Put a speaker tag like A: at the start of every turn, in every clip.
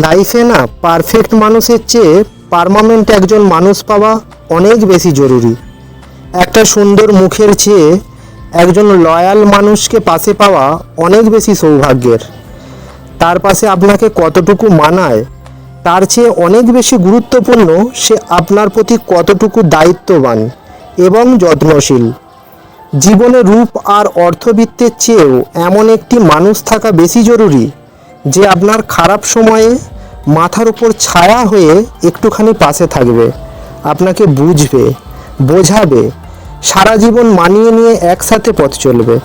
A: লাইফে না পারফেক্ট মানুষের চেয়ে পারমানেন্ট একজন মানুষ পাওয়া অনেক বেশি জরুরি। একটা সুন্দর মুখের চেয়ে একজন লয়াল মানুষকে পাশে পাওয়া অনেক বেশি সৌভাগ্যের। তার পাশে আপনাকে কতটুকু মানায়, তার চেয়ে অনেক বেশি গুরুত্বপূর্ণ সে আপনার প্রতি কতটুকু দায়িত্ববান এবং যত্নশীল। জীবনে রূপ আর অর্থবিত্তের চেয়েও এমন একটি মানুষ থাকা বেশি জরুরি যে আপনার খারাপ সময়ে মাথার উপর ছায়া হয়ে একটুখানি পাশে থাকবে, আপনাকে বুঝবে, বোঝাবে, সারা জীবন মানিয়ে নিয়ে একসাথে পথ চলবে।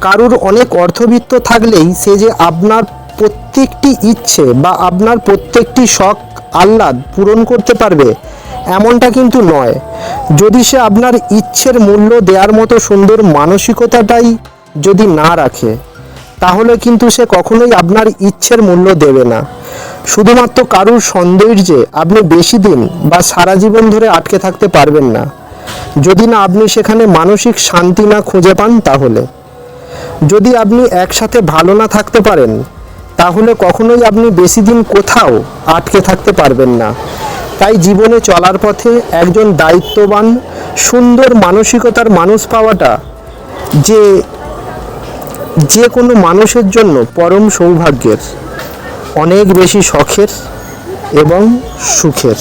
A: কারুর অনেক অর্থবিত্ত থাকলেই সে যে আপনার প্রত্যেকটি ইচ্ছে বা আপনার প্রত্যেকটি শখ আহ্লাদ পূরণ করতে পারবে, এমনটা কিন্তু নয়। যদি সে আপনার ইচ্ছের মূল্য দেওয়ার মতো সুন্দর মানসিকতাটাই যদি না রাখে তাহলে কিন্তু সে কখনোই আপনার ইচ্ছের মূল্য দেবে না। শুধুমাত্র কারুর সৌন্দর্যে আপনি বেশি দিন বা সারা জীবন ধরে আটকে থাকতে পারবেন না। যদি না আপনি সেখানে মানসিক শান্তি না খুঁজে পান তাহলে। যদি আপনি একসাথে ভালো না থাকতে পারেন, তাহলে কখনোই আপনি বেশি দিন কোথাও আটকে থাকতে পারবেন না। তাই জীবনে চলার পথে একজন দায়িত্ববান, সুন্দর মানসিকতার মানুষ পাওয়াটা যে যে কোনো মানুষের জন্য পরম সৌভাগ্যের অনেক বেশি শখের এবং সুখের।